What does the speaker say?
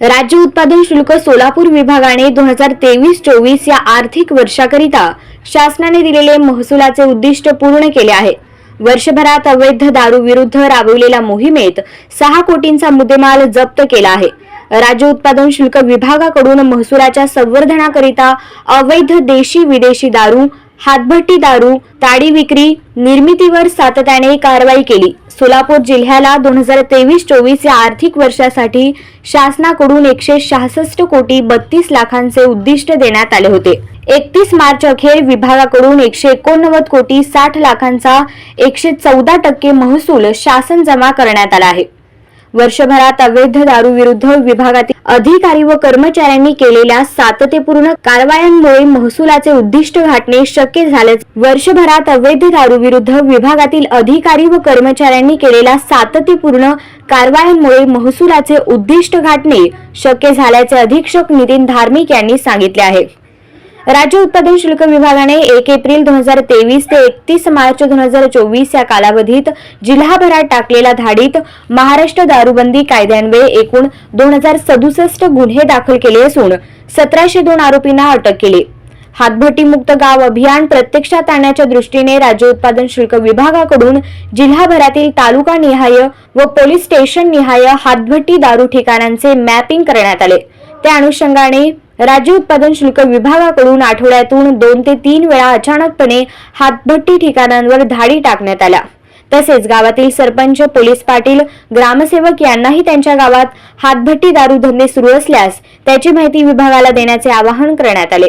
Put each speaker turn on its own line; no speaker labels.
राज्य उत्पादन शुल्क सोलापूर विभागाने दोन हजार तेवीस चोवीस या आर्थिक वर्षाकरिता शासनाने दिलेले महसुलाचे उद्दिष्ट पूर्ण केले आहे. वर्षभरात अवैध दारू विरुद्ध राबवलेल्या मोहिमेत सहा कोटींचा मुद्देमाल जप्त केला आहे. राज्य उत्पादन शुल्क विभागाकडून महसुलाच्या संवर्धनाकरिता अवैध देशी विदेशी दारू हातभट्टी दारू ताडी विक्री निर्मितीवर सातत्याने कारवाई केली. सोलापूर जिल्ह्याला दोन हजार तेवीस चोवीस या आर्थिक वर्षासाठी शासनाकडून एकशे सहासष्ट कोटी बत्तीस लाखांचे उद्दिष्ट देण्यात आले होते. एकतीस मार्च अखेर विभागाकडून एकशे एकोणनव्वद कोटी साठ लाखांचा एकशे चौदा टक्के महसूल शासन जमा करण्यात आला आहे. वर्षभरात अवैध दारू विरुद्ध विभागातील अधिकारी व कर्मचाऱ्यांनी केलेल्या सातत्यपूर्ण कारवायांमुळे महसुलाचे उद्दिष्ट गाठणे शक्य झाले वर्षभरात अवैध दारू विरुद्ध विभागातील अधिकारी व कर्मचाऱ्यांनी केलेल्या सातत्यपूर्ण कारवायांमुळे महसुलाचे उद्दिष्ट गाठणे शक्य झाल्याचे अधीक्षक नितीन धार्मिक यांनी सांगितले आहे. राज्य उत्पादन शुल्क विभागाने एक एप्रिल दोन हजार तेवीस ते एकतीस मार्च दोन हजार चोवीस या कालावधीत जिल्हाभरात टाकलेल्या धाडीत महाराष्ट्र दारूबंदी कायद्यान्वये एकूण दोन हजार सदुसष्ट गुन्हे दाखल केले असून सतराशे दोन आरोपींना अटक केली. हातभटीमुक्त गाव अभियान प्रत्यक्षात आणण्याच्या दृष्टीने राज्य उत्पादन शुल्क विभागाकडून जिल्हाभरातील तालुका निहाय व पोलीस स्टेशन निहाय हातभट्टी दारू ठिकाणांचे मॅपिंग करण्यात आले. त्या अनुषंगाने राज्य उत्पादन शुल्क विभागाकडून आठवड्यातून दोन ते तीन वेळा अचानकपणे हातभट्टी ठिकाणांवर धाडी टाकण्यात आल्या तसेच गावातील सरपंच पोलीस पाटील ग्रामसेवक यांनाही त्यांच्या गावात हातभट्टी दारू धंदे सुरू असल्यास त्याची माहिती विभागाला देण्याचे आवाहन करण्यात आले.